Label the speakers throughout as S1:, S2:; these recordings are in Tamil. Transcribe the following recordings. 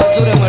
S1: 자, 소리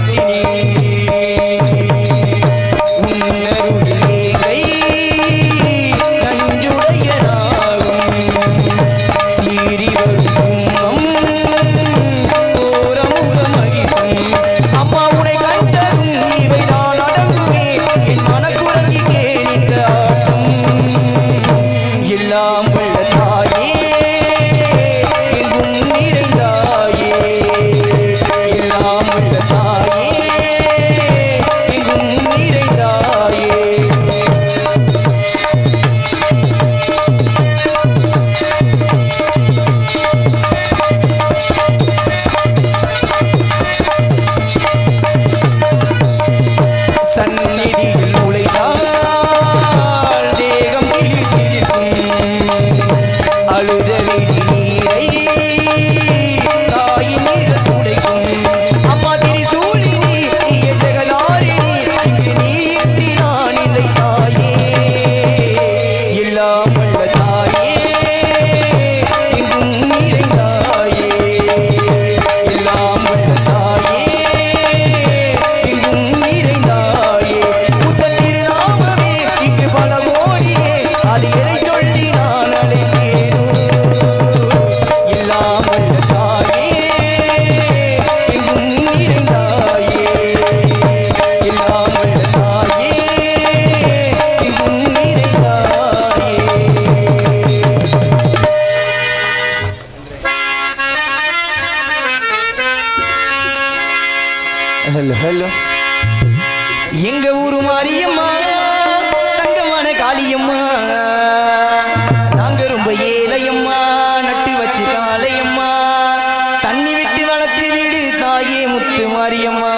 S1: ஹலோ ஹலோ. எங்க ஊரு மாரியம்மா? தங்கமான காளியம்மா. நாங்க ரொம்ப ஏழையம்மா நட்டு வச்சு காளையம்மா. தண்ணி விட்டு வளர்த்து வீடு தாயே முத்து மாரியம்மா.